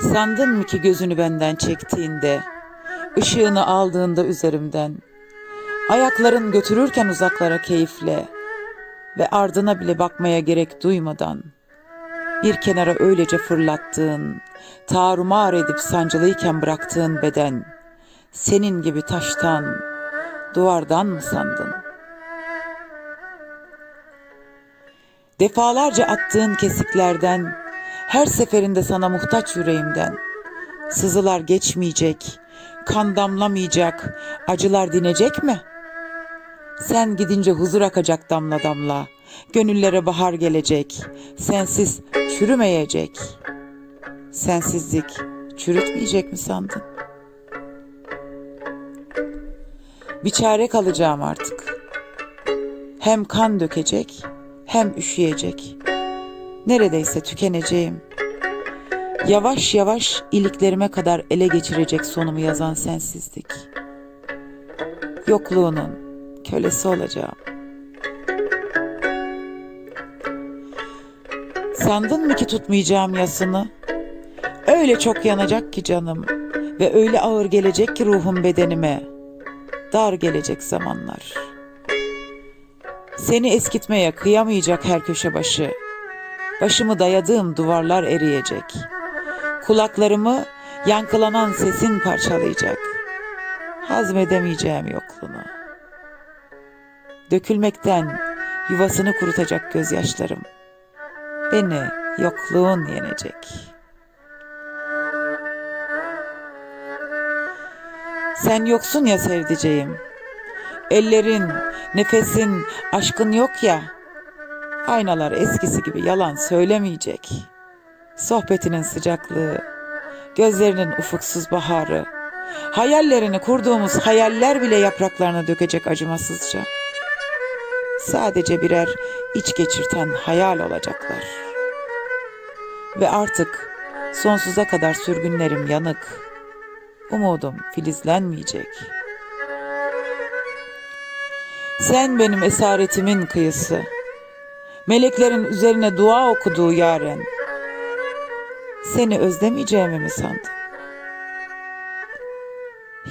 Sandın mı ki gözünü benden çektiğinde, ışığını aldığında üzerimden, ayakların götürürken uzaklara keyifle ve ardına bile bakmaya gerek duymadan, bir kenara öylece fırlattığın, tarumar edip sancılıyken bıraktığın beden, senin gibi taştan, duvardan mı sandın? Defalarca attığın kesiklerden, her seferinde sana muhtaç yüreğimden, sızılar geçmeyecek, kan damlamayacak, acılar dinecek mi? Sen gidince huzur akacak damla damla, gönüllere bahar gelecek, sensiz çürümeyecek. Sensizlik çürütmeyecek mi sandın? Bir çare kalacağım artık. Hem kan dökecek, hem üşüyecek. Neredeyse tükeneceğim. Yavaş yavaş iliklerime kadar ele geçirecek sonumu yazan sensizlik. Yokluğunun kölesi olacağım. Sandın mı ki tutmayacağım yasını? Öyle çok yanacak ki canım ve öyle ağır gelecek ki ruhum bedenime. Dar gelecek zamanlar. Seni eskitmeye kıyamayacak her köşe başı. Başımı dayadığım duvarlar eriyecek. Kulaklarımı yankılanan sesin parçalayacak. Hazmedemeyeceğim yokluğunu. Dökülmekten yuvasını kurutacak gözyaşlarım. Beni yokluğun yenecek. Sen yoksun ya sevdiceğim. Ellerin, nefesin, aşkın yok ya. Aynalar eskisi gibi yalan söylemeyecek. Sohbetinin sıcaklığı, gözlerinin ufuksuz baharı, hayallerini kurduğumuz hayaller bile yapraklarına dökecek acımasızca. Sadece birer iç geçirten hayal olacaklar. Ve artık sonsuza kadar sürgünlerim yanık, umudum filizlenmeyecek. Sen benim esaretimin kıyısı, meleklerin üzerine dua okuduğu yaren. Seni özlemeyeceğimi mi sandın?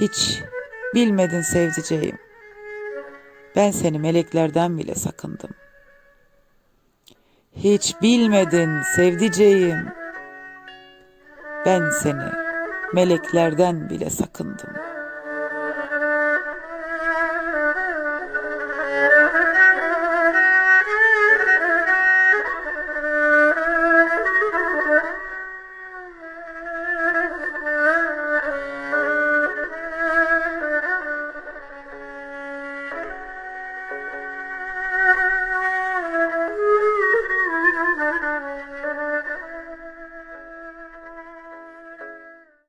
Hiç bilmedin sevdiceğim. Ben seni meleklerden bile sakındım. Hiç bilmedin sevdiceğim. Ben seni meleklerden bile sakındım.